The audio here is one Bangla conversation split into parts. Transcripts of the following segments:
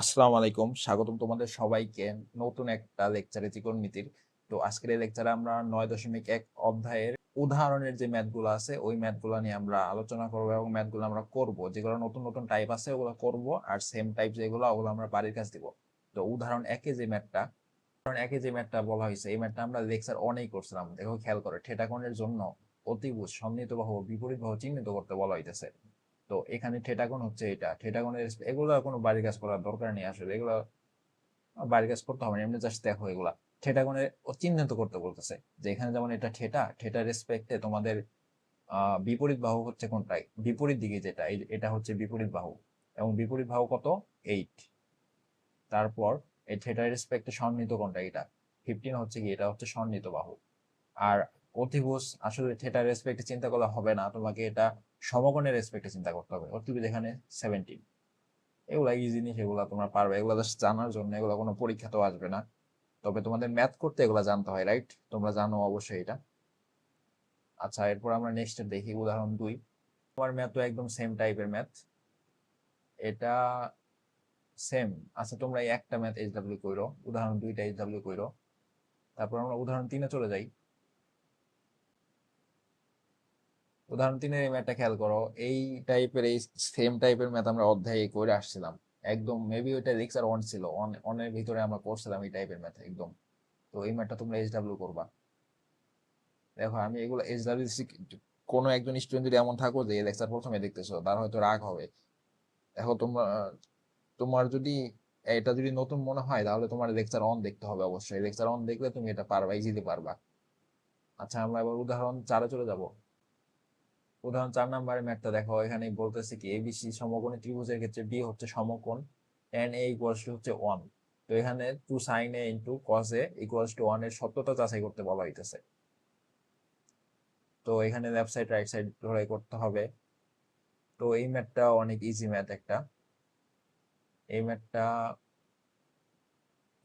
আসসালামু আলাইকুম। স্বাগতম তোমাদের সবাইকে নতুন একটা লেকচারে ত্রিকোণমিতির তো আজকের এই লেকচারে আমরা নয় দশমিক এক অধ্যায়ের উদাহরণের যে ম্যাথগুলো আছে, ওই ম্যাথগুলো নিয়ে আমরা আলোচনা করব এবং ম্যাথগুলো আমরা করব। যেগুলো নতুন নতুন টাইপ আছে, ওগুলো করব আর সেম টাইপ যেগুলো, ওগুলো আমরা বাড়ির কাছে দিব। তো উদাহরণ একে যে ম্যাথটা, উদাহরণ একে যে ম্যাথটা বলা হয়েছে, এই ম্যাথটা আমরা লেকচার অনেক করছিলাম। দেখো, খেয়াল করো, ঠেটাকোণের জন্য অতিভুজ সন্নিহিত বাহু বিপরীত বাহু চিহ্নিত করতে বলা হইতেছে। তো এখানে ঠেটাগোন হচ্ছে এটা। ঠেটাগোনের এগুলো কোনো বাড়ির কাজ করার দরকার নেই আসলে। এগুলো বাড়ির কাজ করতে হবে এমনি জাস্ট দেখো এগুলা। ঠেটাগোনের চিহ্নিত করতে বলতেছে যে এখানে যেমন এটা ঠেটা ঠেটা রেসপেক্টে তোমাদের বিপরীত বাহু হচ্ছে কোনটাই? বিপরীত দিকে যেটা এটা হচ্ছে বিপরীত বাহু। এবং বিপরীত বাহু কত? এইট তারপর এই থিয়েটার রেসপেক্টে সন্নিহিত কোনটা? এটা। ফিফটিন হচ্ছে কি? এটা হচ্ছে সন্নিহিত বাহু। আর অতিভুজ, আসলে থিয়েটার রেসপেক্টে চিন্তা করলে হবে না, তোমাকে এটা সমকোণের রেসপেক্টে চিন্তা করতে হবে। অতিভুজ এখানে সেভেন্টিন এগুলা ইজি জিনিস, এগুলা তোমরা পারবে। এগুলা জাস্ট জানার জন্য, এগুলা কোনো পরীক্ষাতেও আসবে না। তবে তোমাদের ম্যাথ করতে এগুলা জানতে হয় রাইট তোমরা জানো অবশ্যই এটা। আচ্ছা এরপর আমরা নেক্সট দেখি, উদাহরণ দুই। তোমার ম্যাথ তো একদম সেম টাইপের ম্যাথ এটা সেম আচ্ছা তোমরা এই একটা ম্যাথ এইচ ডাব্লিউ কইরো উদাহরণ দুইটা এইচ ডাব্লিউ কইরো তারপর আমরা উদাহরণ তিনে চলে যাই। উদাহরণ তিনের এই ম্যাথটা খেয়াল করো, এই টাইপের এই সেম টাইপের ম্যাথ আমরা অধ্যায়ে করে আসছিলাম। একদম মেবি ওইটা লেকচার অন ছিল। অন অনের ভিতরে আমরা করছিলাম এই টাইপের ম্যাথ একদম। তো এই ম্যাথটা তোমরা এইচ ডাব্লিউ করবা। দেখো, আমি এগুলো এইচ ডাব্লিউ কোনো একজন স্টুডেন্ট যদি এমন থাকো যে লেকচার প্রথমে দেখতেছো, তার হয়তো রাগ হবে। দেখো তোমরা তোমার যদি, এটা যদি নতুন মনে হয়, তাহলে তোমার লেকচার অন দেখতে হবে অবশ্যই। লেকচার অন দেখলে তুমি এটা পারবা ইজিলি পারবা। আচ্ছা আমরা এবার উদাহরণ চারে চলে যাব। উদাহরণ চার নাম্বারের ম্যাথটা দেখো এখানে বলতেছে কি এবিসি সমকোণী ত্রিভুজের ক্ষেত্রে বি হচ্ছে সমকোণ এন এ ইকুয়ালস টু হচ্ছে ওয়ান তো এখানে two sine A into cos A equals to ওয়ানের সত্যতা যাচাই করতে বলা হইতেছে। তো এখানে লেফট সাইড রাইট সাইড ধরে করতে হবে। তো এই ম্যাথটা অনেক ইজি ম্যাথ একটা। এই ম্যাথটা,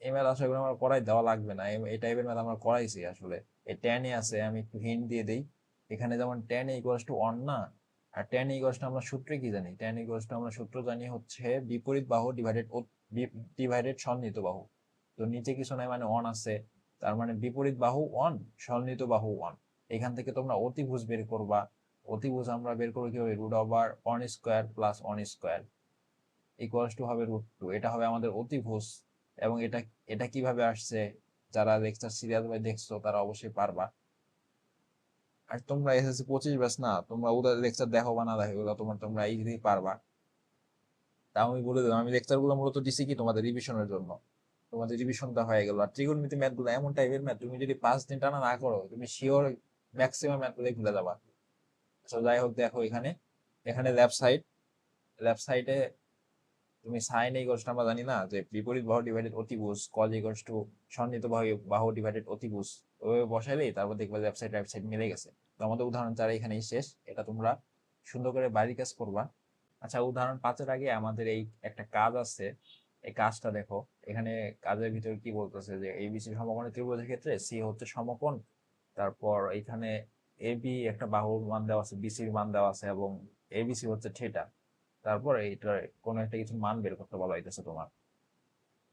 এই ম্যাথ আসলে আমার করাই দেওয়া লাগবে না। এই টাইপের ম্যাথ আমরা করাইছি আসলে। এই টেনে আছে, আমি একটু হিন্ট দিয়ে দিই। এখানে যেমন টেন ইকুয়ালস টু ওয়ান না, আর টেন ইকুয়ালস টু আমরা সূত্রে কি জানি? টেন ইকুয়ালস টু আমরা সূত্র জানি হচ্ছে বিপরীত বাহু ডিভাইডেড ডিভাইডেড সন্নিহিত বাহু। তো নিচে কিছু নাই মানে ওয়ান আছে। তার মানে বিপরীত বাহু ওয়ান সন্নিহিত বাহু ওয়ান এখান থেকে তোমরা অতিভুজ বের করবা। অতিভুজ আমরা বের করব কীভাবে? Root over one square plus one square equals to হবে রুট টু এটা হবে আমাদের অতিভুজ। এবং এটা এটা কীভাবে আসছে? যারা লেকচার সিরিয়াল ভাই দেখছ, তারা অবশ্যই পারবা। আর তোমরা এসএসসি পঁচিশ ব্যাস না, তোমরা ওদের লেকচার দেখো বা না দেখো তোমার, তোমরা এই ইজিলি পারবা। তা আমি বলে দিলাম, আমি লেকচারগুলো মূলত দিছি কি তোমাদের রিভিশনের জন্য। তোমাদের রিভিশনটা হয়ে গেল। আর ত্রিকোণমিতি ম্যাথগুলো এমন টাইপের ম্যাথ তুমি যদি পাঁচ দিন টানা না করো, তুমি শিওর ম্যাক্সিমাম ম্যাথগুলো ভুলে যাবা। তো যাই হোক, দেখো এখানে এখানে লেফট সাইড লেফট সাইডে তুমি সাইন এই কোর্সটা আমরা জানি না, যে বিপরীত বাহু ডিভাইডেড অতিভুজ কজ ইকুয়ালস টু সন্নিহিত বাহু বাহু ডিভাইডেড অতিভুজ। ওইভাবে বসাইলেই তারপর দেখবে সাইড রাইট মিলে গেছে। তো আমাদের উদাহরণ চার এখানেই শেষ, এটা তোমরা সুন্দর করে বাড়ির কাজ করবা। আচ্ছা উদাহরণ পাঁচের আগে আমাদের এই একটা কাজ আছে। এই কাজটা দেখো, এখানে কাজের ভিতরে কি বলতেছে যে এই এবিসি সমকোণী ত্রিভুজের ক্ষেত্রে সি হচ্ছে সমকোণ, তারপর এখানে এবি একটা বাহুর মান দেওয়া আছে বিসির মান দেওয়া আছে এবং এ এবিসি হচ্ছে থিটা তারপর এইটার কোনো একটা কিছু মান বের করতে বলা হইতেছে তোমার।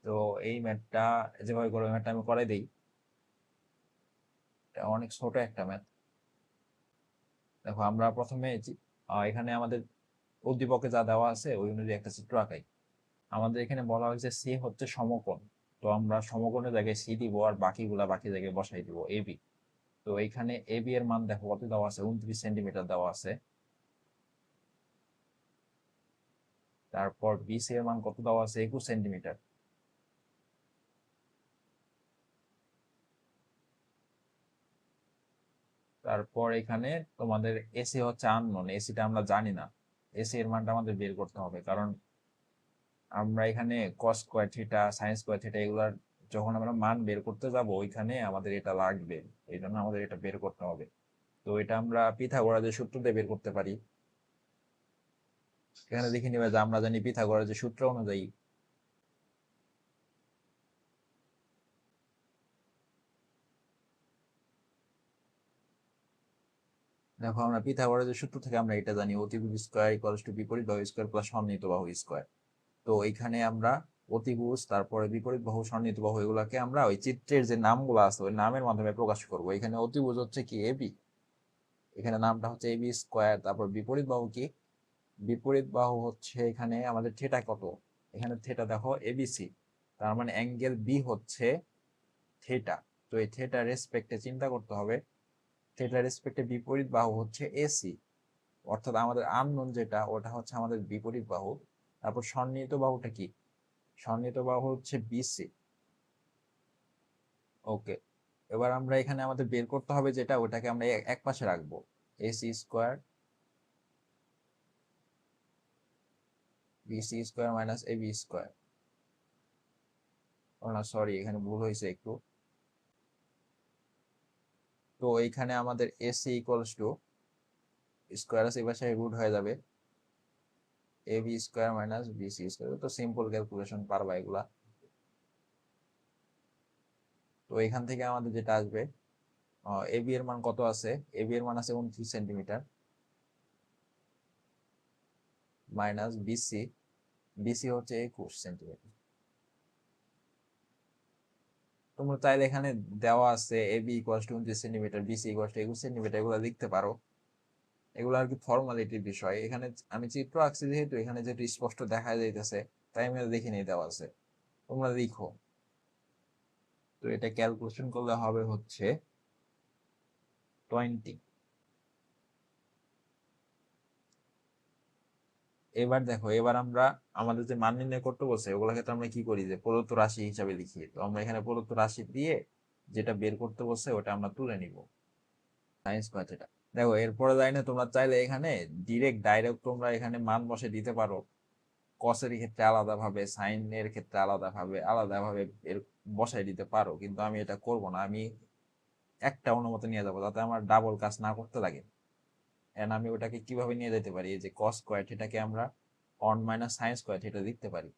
তো এই ম্যাথটা যেভাবে করে ম্যাথটা আমি করাই দিই। এটা অনেক ছোট একটা ম্যাথ দেখো, আমরা প্রথমে এখানে আমাদের উদ্দীপকে যা দেওয়া আছে, ওই অনুযায়ী একটা চিত্র আঁকাই। আমাদের এখানে বলা হয়েছে সি হচ্ছে সমকোণ। তো আমরা সমকোণের জায়গায় সি দিব আর বাকিগুলা বাকি জায়গায় বসাই দিব এ বি তো এইখানে এ বি এর মান দেখো, কত দেওয়া আছে? উনত্রিশ সেন্টিমিটার দেওয়া আছে। তারপর বিসি এর মান কত দেওয়া আছে? একুশ সেন্টিমিটার। তারপর এখানে তোমাদের এসি হচ্ছে আননোন এসিটা আমরা জানি না। এসি এর মানটা আমাদের বের করতে হবে, কারণ আমরা এখানে cos square theta sine square theta এগুলার যখন আমরা মান বের করতে যাব, ওইখানে আমাদের এটা লাগবে। এই জন্য আমাদের এটা বের করতে হবে। তো এটা আমরা পিথাগোরাসের সূত্র দিয়ে বের করতে পারি। এখানে দেখে নিবে যে আমরা জানি পিথাগোরাসের সূত্র অনুযায়ী দেখো আমরা পিথাগোরাসের সূত্র থেকে আমরা এটা জানি অতিভুজ স্কয়ার ইকুয়ালস টু বিপরীত বাহু স্কয়ার প্লাস সন্নিহিত বাহু স্কয়ার তো এখানে আমরা অতিভুজ, তারপরে বিপরীত বাহু, সন্নিহিত বাহু এগুলাকে আমরা ওই চিত্রের যে নামগুলো আছে, ওই নামের মাধ্যমে প্রকাশ করব। এখানে অতিভুজ হচ্ছে কি? এবি এখানে নামটা হচ্ছে এবি স্কোয়ার তারপর বিপরীত বাহু কি? বিপরীত বাহু হচ্ছে এখানে আমাদের থিটা কত? এখানে থিটা দেখো এবিসি তার মানে অ্যাঙ্গেল বি হচ্ছে থিটা তো এই থিটা রেসপেক্টে চিন্তা করতে হবে। থিটা রেসপেক্টে বিপরীত বাহু হচ্ছে এসি অর্থাৎ আমাদের আননোন যেটা, ওটা হচ্ছে আমাদের বিপরীত বাহু। তারপর সন্নিহিত বাহুটা কি? সন্নিহিত বাহু হচ্ছে বিসি ওকে এবার আমরা এখানে আমাদের বের করতে হবে যেটা, ওটাকে আমরা এক- পাশে রাখব। AC square BC square minus A B square sorry এখানে ভুল হয়েছে একটু। তো এইখানে আমাদের এসি ইকুয়ালস টু স্কোয়ার আছে এবার রুট হয়ে যাবে। A B square minus BC square তো সিম্পল ক্যালকুলেশন পারবা এগুলা। তো এখান থেকে আমাদের যেটা আসবে এ বি এর মান কত আছে? এ বি এর মান আছে উনত্রিশ সেন্টিমিটার মাইনাস বিসি বিসি হচ্ছে একুশ সেন্টিমিটার তোমরা চাইলে এখানে দেওয়া আছে এ বি ইকুয়াল টু উনত্রিশ সেন্টিমিটার বিসি ইকুয়াল টু একুশ সেন্টিমিটার এগুলো লিখতে পারো। এগুলো আর কি ফর্মালিটির বিষয়। এখানে আমি চিত্র আঁকছি যেহেতু, এখানে যেহেতু স্পষ্ট দেখা যাইতেছে, তাই আমি দেখে নিয়ে দেওয়া আছে। তোমরা লিখো। তো এটা ক্যালকুলেশন করলে হবে হচ্ছে টোয়েন্টি এবার দেখো, এবার আমরা আমাদের যে মান নির্ণয় করতে বলছে, ওগুলো ক্ষেত্রে আমরা কি করি? যে প্রদত্ত রাশি হিসাবে লিখি। তো আমরা এখানে প্রদত্ত রাশি দিয়ে যেটা বের করতে বলছে, ওটা আমরা তুলে নিব। সায়েন্স বা দেখো, এরপরে লাইনে তোমরা চাইলে এখানে ডিরেক্ট ডাইরেক্ট তোমরা এখানে মান বসে দিতে পারো। কসের ক্ষেত্রে আলাদাভাবে সাইনের ক্ষেত্রে আলাদাভাবে আলাদাভাবে আলাদা এর বসাই দিতে পারো। কিন্তু আমি এটা করব না, আমি একটা অনুমতি নিয়ে যাব, যাতে আমার ডাবল কাজ না করতে লাগে। এন্ড আমি ওটাকে কীভাবে নিয়ে যেতে পারি? এই যে কস স্কোয়ার এটাকে আমরা অন মাইনাস সাইন স্কোয়ার এটা লিখতে পারি।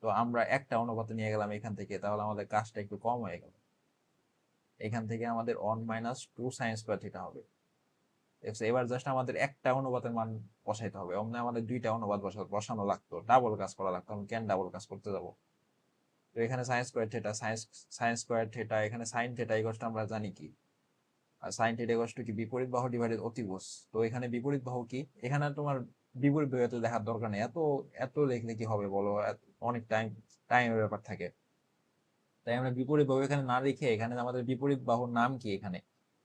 তো আমরা একটা অনুপাতে নিয়ে গেলাম এখান থেকে, তাহলে আমাদের কাজটা একটু কম হয়ে গেল। এখান থেকে আমাদের one minus two sine square theta হবে। এবার জাস্ট আমাদের একটা অনুপাতের মান বসাইতে হবে। অমনে আমাদের দুইটা অনুপাত বসা- বসানো লাগতো। ডাবল কাজ করা লাগতো। আমি কেন ডাবল কাজ করতে যাব? তো এখানে sine square theta sine sine square theta এখানে সাইন থিটা এই আমরা জানি কি? সাইন থিটা ইকুয়ালস টু কি? বিপরীত বাহু ডিভাইডেড অতিভুজ তো এখানে বিপরীত বাহু কি? এখানে তোমার বিপরীত বাহু এত দেখার দরকার নেই। এত এত লিখলে কি হবে বলো? অনেক টাইম টাইমের ব্যাপার থাকে। তাই আমরা বিপরীত বাহু এখানে না লিখে এখানে আমাদের বিপরীত বাহুর নাম কি এখানে?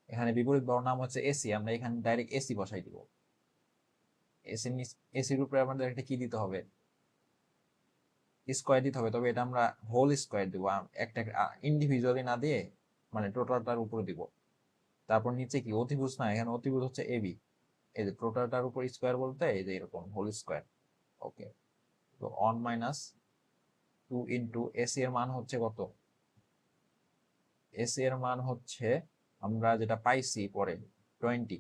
এখানে বিপরীত বাহুর নাম হচ্ছে এসি আমরা এখানে ডাইরেক্ট এসি বসাই দিব। এসি এসির উপরে আমাদের একটা কি দিতে হবে? স্কোয়ার দিতে হবে। তবে এটা আমরা হোল স্কোয়ার দিব। একটা ইন্ডিভিজুয়ালি না দিয়ে মানে টোটালটার উপরে দিব। তারপর নিচে কি? অতিভুজ না, এখানে অতিভুজ হচ্ছে এবি এই যে টোটালটার উপর স্কোয়ার বলতে, এই যে এরকম হোল স্কোয়ার ওকে তো one minus two into AC এর মান হচ্ছে কত? এসি এর মান হচ্ছে, আমরা যেটা পাইছি পরে টোয়েন্টি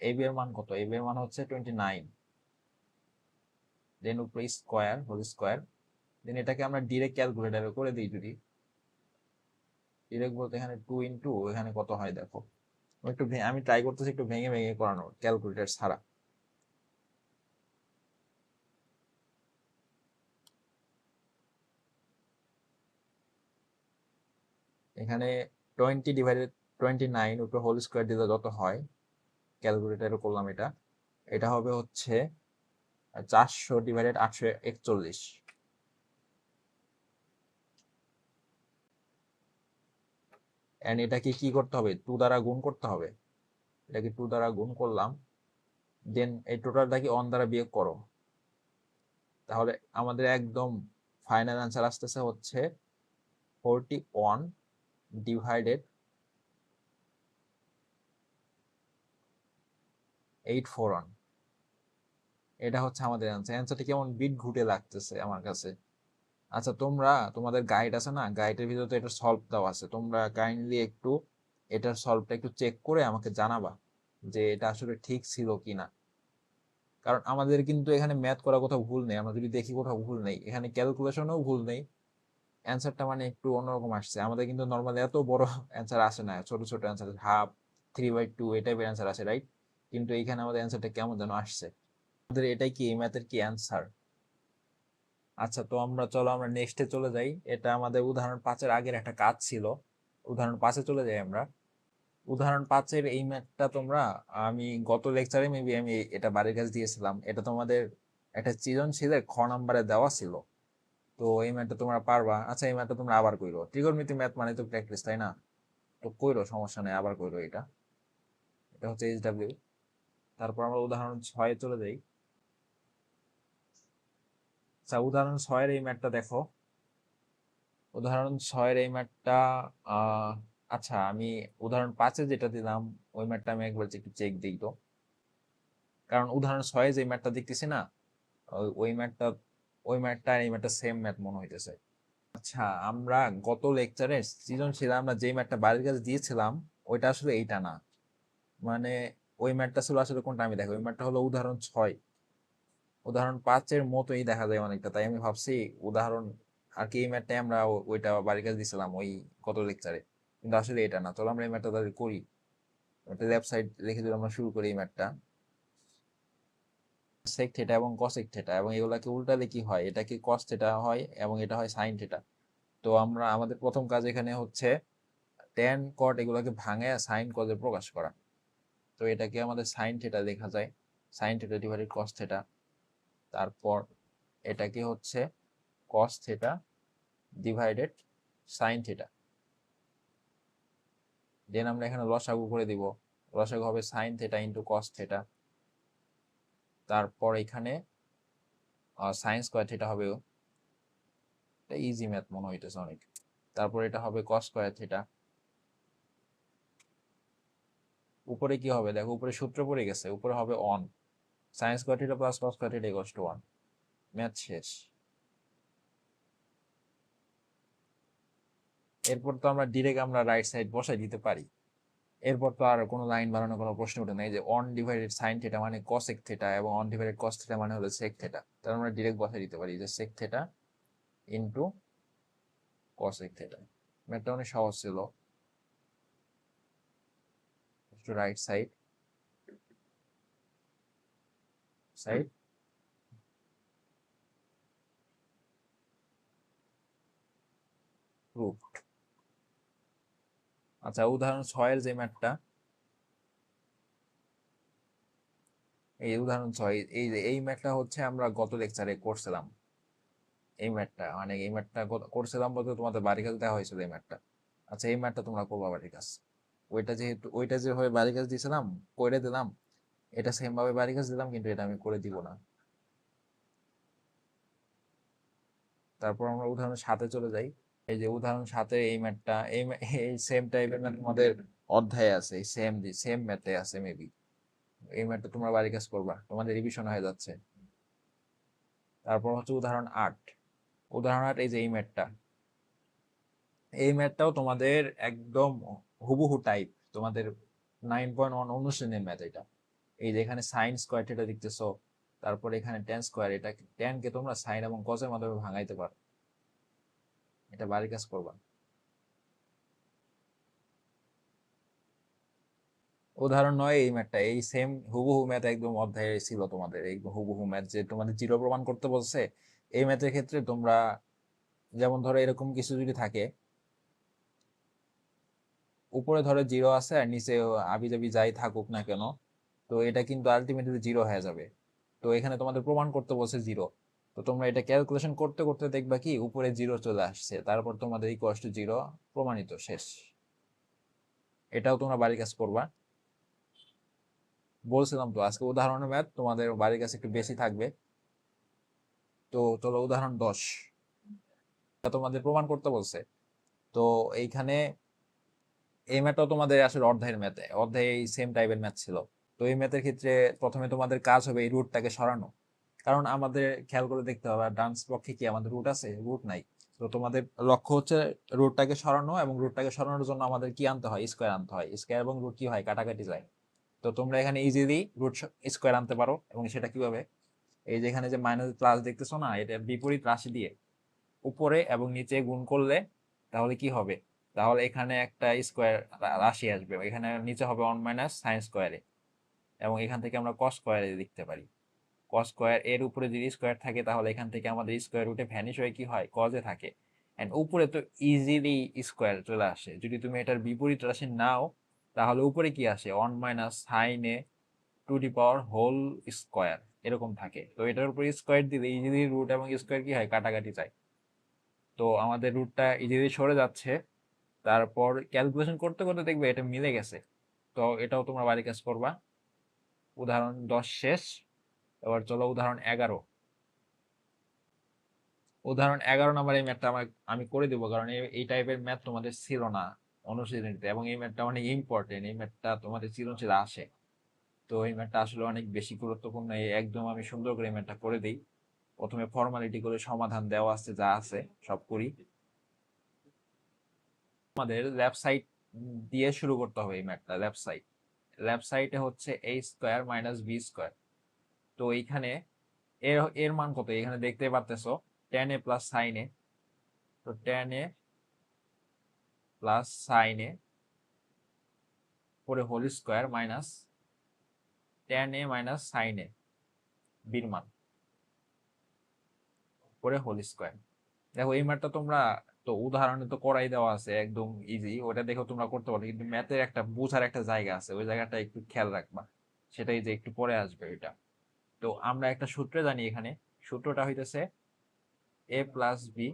এবি এর মান কত? এবি এর মান হচ্ছে টোয়েন্টি নাইন দেন উপরে স্কোয়ার হোল স্কোয়ার দেন এটাকে আমরা ডিরেক্ট ক্যালকুলেটারে করে দিই যদি। ডিরেক্ট বলতে এখানে টু ইন্টু এখানে কত হয় দেখো। একটু আমি ট্রাই করতেছি একটু ভেঙে ভেঙে করানোর ক্যালকুলেটর ছাড়া। এখানে টোয়েন্টি ডিভাইডেড টোয়েন্টি নাইন উপরে হোল স্কোয়ার দিলে যত হয় ক্যালকুলেটারে করলাম এটা এটা হবে হচ্ছে, চারশো ডিভাইডেড আটশো একচল্লিশ। এন্ড এটাকে কি করতে হবে? টু দ্বারা গুণ করতে হবে। এটাকে টু দ্বারা গুণ করলাম। দেন এই টোটালটাকে অন দ্বারা বিয়োগ করো। তাহলে আমাদের একদম ফাইনাল অ্যান্সার আসতেছে হচ্ছে forty one divided eight four one এটা হচ্ছে আমাদের অ্যান্সার অ্যান্সারটা কেমন? বিট ঘুটে লাগতেছে আমার কাছে। আচ্ছা তোমরা, তোমাদের গাইড আছে না? গাইডের ভিতরে তো এটা সলভ দেওয়া আছে। তোমরা কাইন্ডলি একটু এটার সলভটা একটু চেক করে আমাকে জানাবা যে এটা আসলে ঠিক ছিল কিনা। কারণ আমাদের কিন্তু এখানে ম্যাথ করা কোথাও ভুল নেই। আমরা যদি দেখি কোথাও ভুল নেই, এখানে ক্যালকুলেশনেও ভুল নেই। অ্যান্সারটা মানে একটু অন্যরকম আসছে। আমাদের কিন্তু নর্মালি এত বড় অ্যান্সার আসে না। ছোট ছোট answer half three by two এই টাইপের অ্যান্সার আসে রাইট কিন্তু এইখানে আমাদের অ্যান্সারটা কেমন যেন আসছে। আমাদের এটাই কি, এই ম্যাথের কি অ্যান্সার আচ্ছা তো আমরা চলো, আমরা নেক্সটে চলে যাই। এটা আমাদের উদাহরণ পাঁচের আগের একটা কাজ ছিল। উদাহরণ পাঁচে চলে যাই আমরা। উদাহরণ পাঁচের এই ম্যাথটা তোমরা, আমি গত লেকচারে মেবি আমি এটা বাড়ির কাছে দিয়েছিলাম। এটা তোমাদের একটা সৃজনশীলের খ নাম্বারে দেওয়া ছিল। তো এই ম্যাথটা তোমরা পারবা। আচ্ছা এই ম্যাথটা তোমরা আবার কইরো। ত্রিকোণমিতি ম্যাথ মানে তো প্র্যাকটিস তাই না? তো কইরো, সমস্যা নেই, আবার কইরো এটা। এটা হচ্ছে এইচ ডাব্লিউ তারপর আমরা উদাহরণ ছয়ে চলে যাই। আচ্ছা উদাহরণ ছয়ের এই ম্যাথটা দেখো। উদাহরণ ছয়ের এই ম্যাথটা আহ আচ্ছা আমি উদাহরণ পাঁচে যেটা দিলাম, ওই ম্যাটটা আমি একবার একটু চেক দিই তো। কারণ উদাহরণ ছয়ে যে ম্যাথটা দেখতেছি না, ওই- ম্যাথটা ওই ম্যাথটা আর এই ম্যাটটা সেম ম্যাথ মনে হইতেছে। আচ্ছা আমরা গত লেকচারে সৃজনশীল আমরা যে ম্যাথটা বাড়ির কাছে দিয়েছিলাম, ওইটা আসলে এইটা না। মানে ওই ম্যাথটা ছিল আসলে কোনটা আমি দেখো ওই ম্যাথটা হলো উদাহরণ ছয়। উদাহরণ পাঁচের মতোই দেখা যায় অনেকটা। তাই আমি ভাবছি উদাহরণ আর কি এই ম্যাথটাই আমরা ওইটা বাড়ির কাছে দিয়েছিলাম ওই গত লেকচারে কিন্তু আসলে এটা না। চলো আমরা এই ম্যাথটা তাহলে করি। একটা লেফট সাইড দিলে আমরা শুরু করি এই ম্যাথটা। সেক থেটা এবং কসেক থেটা এবং এগুলাকে উল্টালে কি হয়? এটা কি কস থেটা হয় এবং এটা হয় সাইন থেটা তো আমরা, আমাদের প্রথম কাজ এখানে হচ্ছে ট্যান কট এগুলোকে ভাঙে সাইন কজে প্রকাশ করা। তো এটাকে আমাদের সাইন থেটা লেখা যায়। Sine theta divided cos theta তারপর এটাকে হচ্ছে cos theta divided sine theta then আমরা এখানে লসাগু করে দিব। লসাগু হবে sine theta into cos theta তারপর এখানে সাইন স্কোয়ার থিটা হবে এটা ইজি ম্যাথ মনে হইতেছে অনেক। তারপর এটা হবে কস স্কোয়ার থিটা উপরে কি হবে? দেখো উপরে সূত্র পড়ে গেছে। উপরে হবে one sine square theta plus cos square theta equals to one math শেষ। এরপর তো আমরা ডিরেক্ট আমরা রাইট সাইড বসাই দিতে পারি। এরপর তো আর কোনো লাইন বানানোর কোনো প্রশ্ন ওঠে নাই যে অন ডিভাইডেড সাইন থেটা মানে কস কসেক থেটা এবং অন ডিভাইডেড কস থেটা মানে হলো সেক থেটা তাহলে আমরা ডিরেক্ট বসাই দিতে পারি যে sec theta into cosec theta ম্যাথটা অনেক সহজ ছিল। রাইট সাইড সাইড রুট আচ্ছা উদাহরণ ছয়ের যে ম্যাথটা এই উদাহরণ ছয়, এই যে, এই ম্যাথটা হচ্ছে আমরা গত লেকচারে করছিলাম। এই ম্যাথটা মানে এই ম্যাথটা করছিলাম বলতে তোমাদের বাড়ি কাছে দেওয়া হয়েছিল এই ম্যাথটা আচ্ছা এই ম্যাথটা তোমরা করবা বাড়ির কাছে ওইটা যেহেতু, ওইটা যেভাবে বাড়ির কাছে দিয়েছিলাম, করে দিলাম এটা সেম ভাবে বাড়ির কাছে দিলাম, কিন্তু এটা আমি করে দিব না। তারপর আমরা উদাহরণ সাথে চলে যাই। এই যে উদাহরণ সাথে এই ম্যাথটা, এই সেম টাইপের ম্যাথ তোমাদের অধ্যায়ে আছে, এই সেম দি সেম ম্যাথে আছে মেবি এই ম্যাথটা তোমরা বাড়ির কাজ করবা, তোমাদের রিভিশন হয়ে যাচ্ছে। তারপর হচ্ছে উদাহরণ আট। উদাহরণ আট, এই যে এই ম্যাথটা। এই ম্যাথটাও তোমাদের একদম হুবহু টাইপ তোমাদের নাইন পয়েন্ট ওয়ান অনুশ্রেণীর ম্যাথ এটা। এই যে এখানে সাইন স্কোয়ার এটা দেখতেছো, তারপর এখানে টেন স্কোয়ার এটা টেন কে তোমরা সাইন এবং কজের মাধ্যমে ভাঙাইতে পারো। এটা বাড়ির কাজ করবা। উদাহরণ নয় এই ম্যাথটা এই সেম হুবহু ম্যাথ একদম অধ্যায়ে ছিল তোমাদের। এই হুবহু ম্যাথ যে তোমাদের জিরো প্রমাণ করতে বলছে, এই ম্যাথের ক্ষেত্রে তোমরা যেমন ধরো এরকম কিছু যদি থাকে, উপরে ধরো জিরো আছে আর নিচে আবি যাবি যাই থাকুক না কেন তো এটা কিন্তু আলটিমেটলি জিরো হয়ে যাবে। তো এখানে তোমাদের প্রমাণ করতে বলছে জিরো তো তোমরা এটা ক্যালকুলেশন করতে করতে দেখবা কি, উপরে জিরো চলে আসছে। তারপর তোমাদের ইকুয়ালস টু জিরো প্রমাণিত, শেষ। এটাও তোমরা বাড়ির কাজ করবা বলছিলাম তো, আজকে উদাহরণের ম্যাথ তোমাদের বাড়ির কাছে একটু বেশি থাকবে। তো চলো উদাহরণ দশ। তোমাদের প্রমাণ করতে বলছে। তো এইখানে এই ম্যাথটাও তোমাদের আসলে অর্ধায়ের ম্যাথ অর্ধায় এই সেম টাইপের ম্যাথ ছিল। তো এই ম্যাথের ক্ষেত্রে প্রথমে তোমাদের কাজ হবে এই রুটটাকে সরানো। কারণ আমাদের খেয়াল করে দেখতে হবে ডান্স পক্ষে কি আমাদের রুট আছে? রুট নাই। তো তোমাদের লক্ষ্য হচ্ছে রুটটাকে সরানো এবং রুটটাকে সরানোর জন্য আমাদের কি আনতে হয়? স্কোয়ার আনতে হয়। স্কোয়ার এবং রুট কি হয়? কাটাকাটি যায় তো তোমরা এখানে ইজিলি রুট স্কোয়ার আনতে পারো এবং সেটা কীভাবে? এই যে এখানে যে মাইনাস প্লাস দেখতেছো না, এটা বিপরীত রাশি দিয়ে উপরে এবং নিচে গুণ করলে তাহলে কি হবে? তাহলে এখানে একটা স্কোয়ার রাশি আসবে। এখানে নিচে হবে ওয়ান মাইনাস সাইন স্কোয়ারে এবং এখান থেকে আমরা কস স্কোয়ারে লিখতে পারি। কস স্কোয়ার এর উপরে যদি স্কোয়ার থাকে, তাহলে এখান থেকে আমাদের স্কোয়ার রুটে ভ্যানিশ হয়ে কি হয়? কজে থাকে। এন্ড উপরে তো ইজিলি স্কোয়ার চলে আসে। যদি তুমি এটার বিপরীত রাশি নাও, তাহলে উপরে কি আসে? ওয়ান মাইনাস সাইনে to the power whole square এরকম থাকে। তো এটার উপরে স্কোয়ার দিলে ইজিলি রুট এবং স্কোয়ার কি হয়? কাটাকাটি যায়। তো আমাদের রুটটা ইজিলি সরে যাচ্ছে। তারপর ক্যালকুলেশন করতে করতে দেখবে এটা মিলে গেছে। তো এটাও তোমরা বাড়ি কাজ করবা। উদাহরণ দশ শেষ, এবার চলো উদাহরণ এগারো। উদাহরণ এগারো নাম্বার এই ম্যাথটা আমার আমি করে দেবো, কারণ এই- টাইপের ম্যাথ তোমাদের ছিল না অনুশীলনীতে, এবং এই ম্যাথটা অনেক ইম্পর্টেন্ট এই ম্যাথটা তোমাদের সৃজনশীল আসে। তো এই ম্যাথটা আসলে অনেক বেশি গুরুত্বপূর্ণ, এই একদম আমি সুন্দর করে এই ম্যাথটা করে দিই। প্রথমে ফর্মালিটি করে সমাধান দেওয়া আছে, যা আছে, সব করি। আমাদের লেফট সাইড দিয়ে শুরু করতে হবে এই ম্যাথটা লেফট সাইড লেফট সাইডে হচ্ছে a square minus B square তো এইখানে এর এর মান কত? এখানে দেখতে পারতেছো tan A plus sine A তো tan A plus sine A পরে whole square minus tan A minus sine A বির মান পরে হোল স্কোয়ার দেখো, এই ম্যাথটা তোমরা তো উদাহরণে তো করাই দেওয়া আছে, একদম ইজি ওটা দেখো তোমরা করতে পারো, কিন্তু ম্যাথের একটা বোঝার একটা জায়গা আছে, ওই জায়গাটা একটু খেয়াল রাখবা। সেটাই যে একটু পরে আসবে এটা তো আমরা একটা সূত্রে জানি এখানে। সূত্রটা হইতেছে A plus B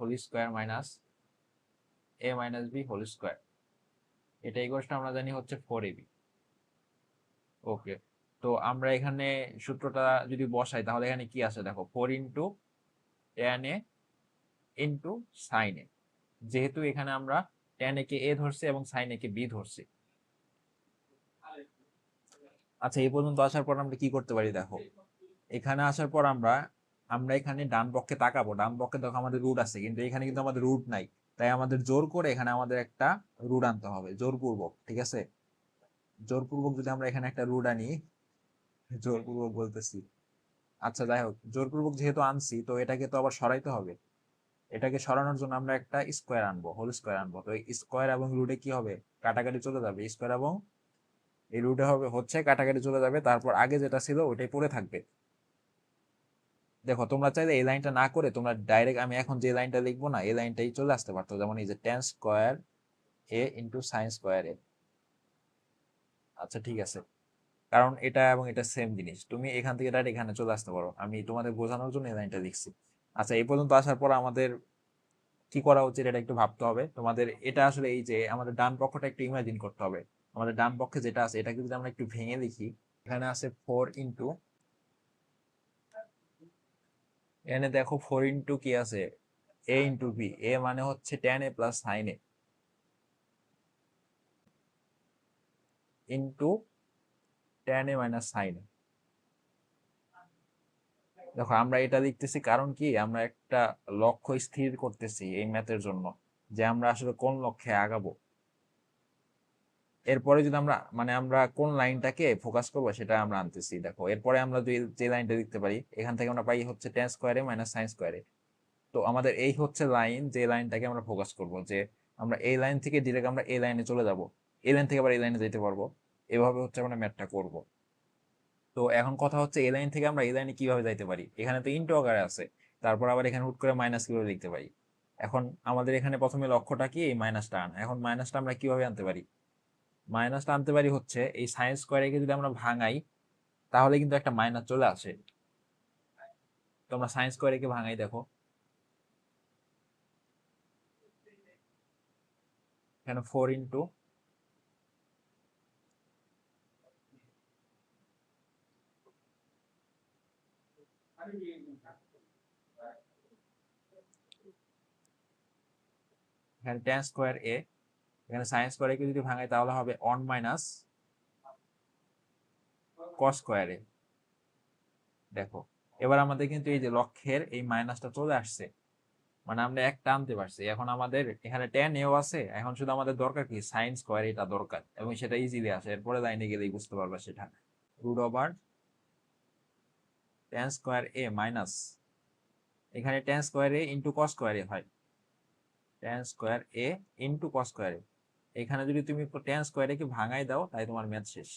whole square minus A minus B whole square এটা এই কোর্সটা আমরা জানি হচ্ছে ফোর এবি ওকে তো আমরা এখানে সূত্রটা যদি বসাই, তাহলে এখানে কি আসে দেখো four into tan A into sine A. যেহেতু এখানে আমরা টেন এ কে এ ধরছি এবং সাইন এ কে বি ধরছি। আচ্ছা এই পর্যন্ত আসার পর আমরা কি করতে পারি দেখো? এখানে আসার পর আমরা আমরা এখানে ডান পক্ষে তাকাবো। ডান পক্ষে দেখো আমাদের রুট আছে, কিন্তু এখানে কিন্তু আমাদের রুট নাই। তাই আমাদের জোর করে এখানে আমাদের একটা রুট আনতে হবে, জোরপূর্বক, ঠিক আছে? জোরপূর্বক যদি আমরা এখানে একটা রুট আনি, জোরপূর্বক বলতেছি। আচ্ছা যাই হোক, জোরপূর্বক যেহেতু আনছি, তো এটাকে তো আবার সরাইতে হবে। এটাকে সরানোর জন্য আমরা একটা স্কোয়ার আনব, হোল স্কোয়ার আনব। তো স্কোয়ার এবং রুটে কি হবে? কাটাকাটি চলে যাবে। স্কোয়ার এবং এই রুটে হবে, হচ্ছে কাটাকাটি চলে যাবে। তারপর আগে যেটা ছিল ওটাই পড়ে থাকবে। দেখো, তোমরা চাইলে এই লাইনটা না করে তোমরা ডাইরেক্ট আমি এখন যে লাইনটা লিখব না, এই লাইনটাই চলে আসতে পারতো। যেমন এই যে tan square A into sine square A আচ্ছা ঠিক আছে। কারণ এটা এবং এটা সেম জিনিস। তুমি এখান থেকে ডাইরেক্ট এখানে চলে আসতে পারো। আমি তোমাদের বোঝানোর জন্য এই লাইনটা লিখছি। আচ্ছা এই পর্যন্ত আসার পর আমাদের কি করা উচিত এটা একটু ভাবতে হবে। তোমাদের এটা আসলে এই যে আমাদের ডান পক্ষটা একটু ইমাজিন করতে হবে। আমাদের ডান পক্ষে যেটা আছে, এটাকে যদি আমরা একটু ভেঙে দেখি, এখানে আছে ফোর ইন্টু এখানে দেখো ফোর ইন্টু কি আছে? এ ইন্টু বি এ মানে হচ্ছে tan A plus sine A into tan A minus sine A দেখো, আমরা এটা লিখতেছি কারণ কি? আমরা একটা লক্ষ্য স্থির করতেছি এই ম্যাথের জন্য যে আমরা আসলে কোন লক্ষ্যে আগাবো। এরপরে যদি আমরা মানে আমরা কোন লাইনটাকে ফোকাস করব সেটা আমরা আনতেছি। দেখো, এরপরে আমরা যদি যে লাইনটা লিখতে পারি, এখান থেকে আমরা পাই হচ্ছে টেন স্কোয়ারে মাইনাস সাইন স্কোয়ারে তো আমাদের এই হচ্ছে লাইন যে লাইনটাকে আমরা ফোকাস করব যে আমরা এই লাইন থেকে ডিরেক্ট আমরা এই লাইনে চলে যাব। এই লাইন থেকে আবার এই লাইনে যেতে পারব। এভাবে হচ্ছে আমরা ম্যাথটা করব। তো এখন কথা হচ্ছে এ লাইন থেকে আমরা এ লাইনে কীভাবে যাইতে পারি? এখানে তো ইন্টু আকারে আছে। তারপর আবার এখানে হুট করে মাইনাস কীভাবে লিখতে পারি? এখন আমাদের এখানে প্রথমে লক্ষ্যটা কি? এই মাইনাসটা আনা। এখন মাইনাসটা আমরা কীভাবে আনতে পারি? মাইনাসটা আনতে পারি হচ্ছে এই সাইন স্কোয়ারকে যদি আমরা ভাঙাই, তাহলে কিন্তু একটা মাইনাস চলে আসে। তো আমরা সাইন স্কোয়ারকে ভাঙাই দেখো। এখানে ফোর ইন্টু এখানে টেন স্কোয়ার এ এখানে সাইন স্কোয়ারকে যদি ভাঙাই তাহলে হবে অন মাইনাস কস স্কোয়ারে দেখো, এবার আমাদের কিন্তু এই যে লক্ষ্যের এই মাইনাসটা চলে আসছে। মানে আমরা একটা আনতে পারছি। এখন আমাদের এখানে টেন এও আছে, এখন শুধু আমাদের দরকার কি? সাইন স্কোয়ার এটা দরকার এবং সেটা ইজিলি আসে। এরপরে লাইনে গেলেই বুঝতে পারবা সেটা। Root over tan square A minus এখানে tan square A into cos square A হয়। Tan square A into cos square A এখানে যদি তুমি টেন স্কোয়ারে কি ভাঙাই দাও তাই তোমার ম্যাথ শেষ।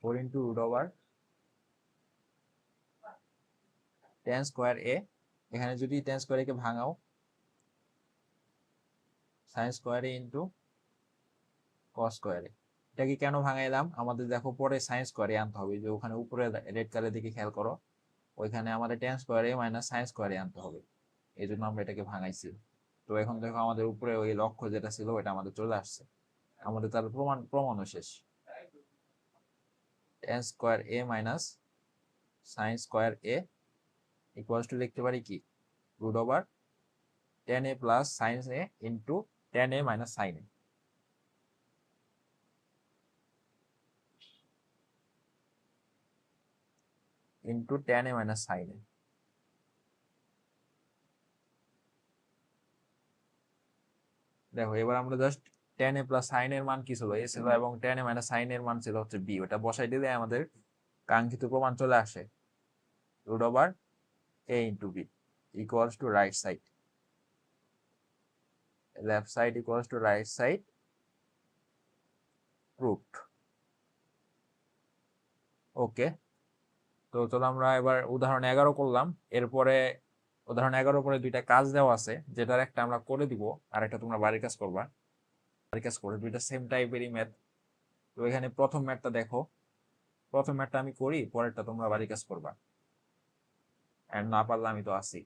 Four into root over tan square A এখানে যদি টেন স্কোয়ার একে ভাঙাও sine square A into cos square A এটাকে কেন ভাঙাইলাম আমাদের দেখো পরে সাইন স্কোয়ারে আনতে হবে। যে ওখানে উপরে রেড কালার দিকে খেয়াল করো, ওইখানে আমাদের টেন স্কোয়ারে মাইনাস সাইন স্কোয়ারে আনতে হবে। এই জন্য আমরা এটাকে ভাঙাইছি। তো এখন দেখো আমাদের উপরে ওই লক্ষ্য যেটা ছিল ওটা আমাদের চলে আসছে। আমাদের তার প্রমাণ, প্রমাণও শেষ। Tan square A minus sine square A equals to লিখতে পারি কি? Root over tan A plus sine A into tan A minus sine A into tan A minus sine A. দেখো, এবার আমরা just tan A plus sine এর মান কি ছিল? এ ছিল এবং টেন এ মাইনাস সাইন এর মান ছিল হচ্ছে বি ওটা বসাই দিলে আমাদের কাঙ্ক্ষিত প্রমাণ চলে আসে। Root over a into B equals to right side left side equals to right side proved okay তো চলো আমরা এবার উদাহরণ এগারো করলাম। এরপরে উদাহরণ এগারো পরে দুইটা কাজ দেওয়া আছে, যেটার একটা আমরা করে দিব, আর একটা তোমরা বাড়ির কাজ করবা। বাড়ির কাজ করে, দুইটা সেম টাইপেরই ম্যাথ তো এখানে প্রথম ম্যাথটা দেখো। প্রথম ম্যাথটা আমি করি, পরেরটা তোমরা বাড়ির কাজ করবা। এন্ড না পারলে আমি তো আছি।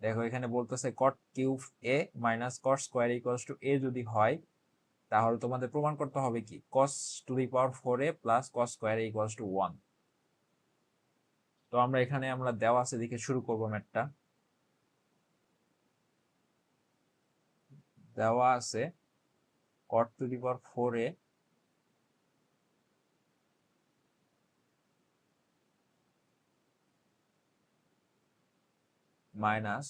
দেখো, এখানে বলতেছে cot cube A minus cot square equals to A যদি হয়, তাহলে তোমাদের প্রমাণ করতে হবে কি? Cos to the power four A plus cos square equals to one তো আমরা এখানে আমরা দেওয়া আছে দেখে শুরু করব ম্যাটটা দেওয়া আছে cot to the power four A minus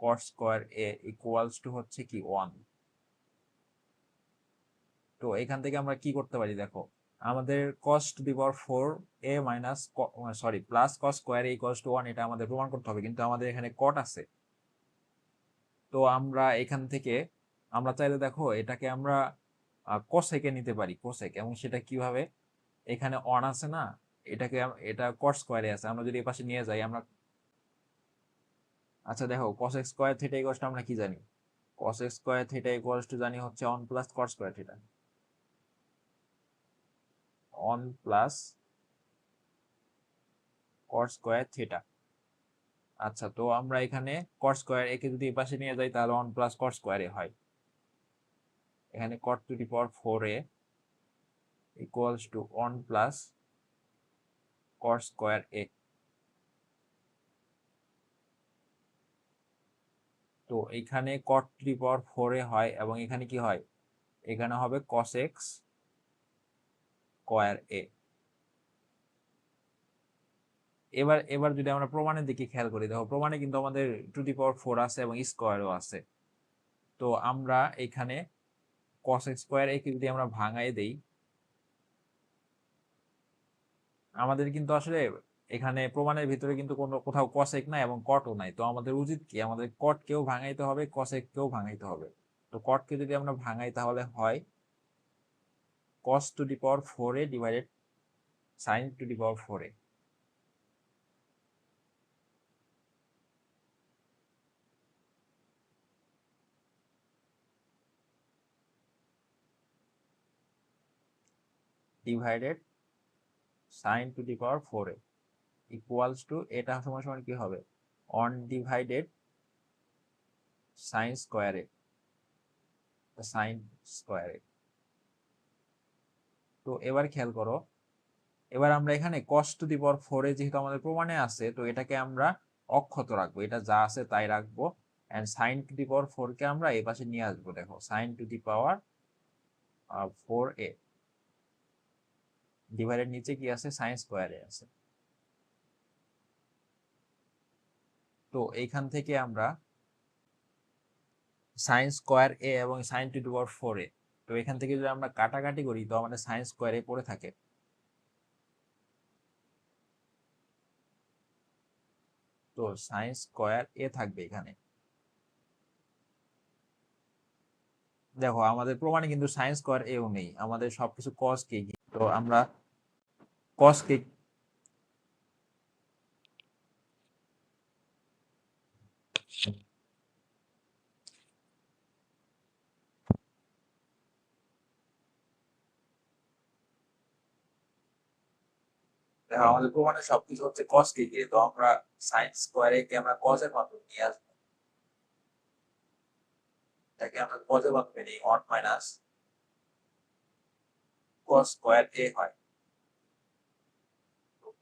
cot square A equals to হচ্ছে কি ওয়ান তো এখান থেকে আমরা কি করতে পারি দেখো? আমাদের cos to the power four A minus sorry plus cos square equals to one এটা আমাদের প্রমাণ করতে হবে, কিন্তু আমাদের এখানে কট আছে। তো আমরা এখান থেকে, আমরা চাইলে দেখো, এটাকে আমরা কোসেকে নিতে পারি কোসেক এবং সেটা কীভাবে? এখানে অন আছে না, এটাকে এটা কট স্কোয়ারে আছে, আমরা যদি এ পাশে নিয়ে যাই, আমরা আচ্ছা দেখো x স্কয়ার থিটা ইকুয়ালস আমরা কি জানি? x square theta equals to জানি হচ্ছে 1 plus cos square theta 1 plus cos square theta. আচ্ছা তো আমরা এখানে cos স্কয়ার একে যদি এই পাশে নিয়ে যাই, তাহলে 1 প্লাস cos স্কয়ার এ হয়। এখানে cot to the power 4a equals to 1 plus cos square a তো এখানে কট টু দি পাওয়ার ফোরে হয় এবং এখানে কি হয়? এখানে হবে কস এক্স স্কোয়ার এ এবার এবার যদি আমরা প্রমাণের দিকে খেয়াল করি, দেখো প্রমাণে কিন্তু আমাদের টু দি পাওয়ার ফোর আছে এবং স্কোয়ারও আছে। তো আমরা এখানে কস স্কোয়ার একে যদি আমরা ভাঙাই দেই, আমাদের কিন্তু আসলে এখানে প্রমাণের ভিতরে কিন্তু কোনো কোথাও কসেক নাই এবং কটও নাই। তো আমাদের উচিত কি? আমাদের কট কেও ভাঙাইতে হবে কসেক কেও ভাঙাইতে হবে। তো কটকে যদি আমরা ভাঙাই তাহলে হয় the power four A divided sine to the power four A divided sine to the power four A equals এটা সমান সমান কি হবে? অন ডিভাইডেড সাইন স্কোয়ারে সাইন স্কোয়ারে তো এবার খেয়াল করো, এবার আমরা এখানে কস টু দি পাওয়ার ফোরে যেহেতু আমাদের প্রমাণে আছে, তো এটাকে আমরা অক্ষত রাখব, এটা যা আছে তাই রাখব and sine to the power four কে আমরা এ পাশে নিয়ে আসব, দেখো sine to the power four A divided নিচে কি আছে সাইন স্কোয়ারে আছে। তো এইখান থেকে আমরা সাইন স্কোয়ার এ এবং sine to the power four A তো এখান থেকে যদি আমরা কাটাকাটি করি, তো আমাদের সাইন্স স্কোয়ারে পড়ে থাকে। তো সায়েন্স স্কোয়ার এ থাকবে এখানে। দেখো, আমাদের প্রমাণে কিন্তু সায়েন্স স্কোয়ার এও নেই। আমাদের সবকিছু কস কে তো আমরা কস কে আমাদের প্রমাণে সবকিছু হচ্ছে কস কে কে আমরা সাইন স্কোয়ারে কে আমরা কসের মাধ্যমে নিয়ে আসব। এটাকে আমরা কসের মাধ্যমে নিই one minus cos square A হয়।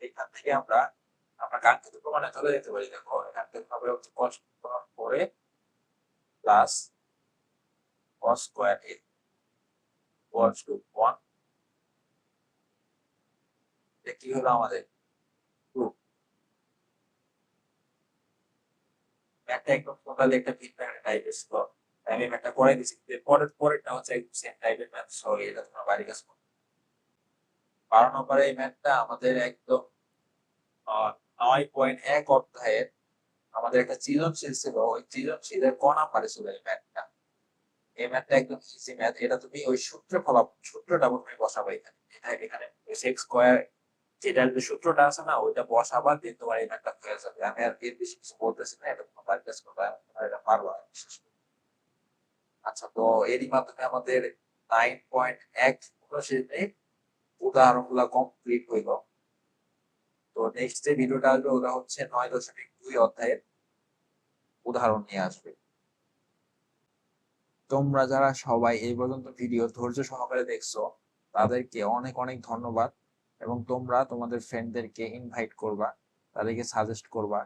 এখান থেকে আমরা আমরা কাঙ্ক্ষিত প্রমাণে চলে যেতে পারি? দেখো, এখান থেকে হবে হচ্ছে কস প্রমাণ করে plus cos square A equals to one কি হলো আমাদের? একটা একটা এটা আমাদের পয়েন্ট এক আমাদের একটা সৃজনশীল ছিল। ওই সৃজনশীলের ক নাম্বারে ছিল এই ম্যাথটা এই ম্যাথটা একদম ইজি ম্যাথ এটা তুমি ওই সূত্রে ফলাফল, সূত্রটা তুমি বসাবো এখানে। এখানে স্কোয়ার যেটার যে সূত্রটা আছে না, ওইটা বসাবা দিয়ে তোমার এই ম্যাথটা হয়ে যাবে। আমি আর এর বেশি কিছু বলতেছি না, এটা তোমার কাজ করবে এটা পারবা বিশেষ করে। আচ্ছা তো এরই মাধ্যমে আমাদের নাইন পয়েন্ট এক উদাহরণগুলা কমপ্লিট হইল। তো নেক্সট যে ভিডিওটা আসবে, ওটা হচ্ছে নয় দশমিক দুই অধ্যায়ের উদাহরণ নিয়ে আসবে। তোমরা যারা সবাই এই পর্যন্ত ভিডিও ধৈর্য সহকারে দেখছ, তাদেরকে অনেক অনেক ধন্যবাদ। এবং তোমরা তোমাদের ফ্রেন্ডদেরকে ইনভাইট করবা, তাদেরকে সাজেস্ট করবা।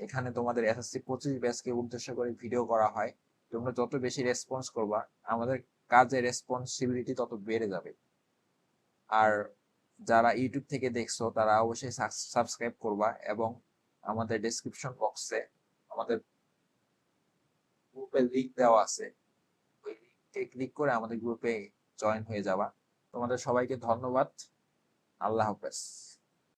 এখানে তোমাদের এসএসসি পঁচিশ ব্যাচকে উদ্দেশ্য করে ভিডিও করা হয়। তোমরা যত বেশি রেসপন্স করবা, আমাদের কাজের রেসপন্সিবিলিটি তত বেড়ে যাবে। আর যারা ইউটিউব থেকে দেখছ, তারা অবশ্যই সাবস্ক্রাইব করবা এবং আমাদের ডেসক্রিপশন বক্সে আমাদের গ্রুপে লিংক দেওয়া আছে। ওই লিংকে ক্লিক করে আমাদের গ্রুপে জয়েন হয়ে যাবা। তোমাদের সবাইকে ধন্যবাদ। আল্লাহ হাফেজ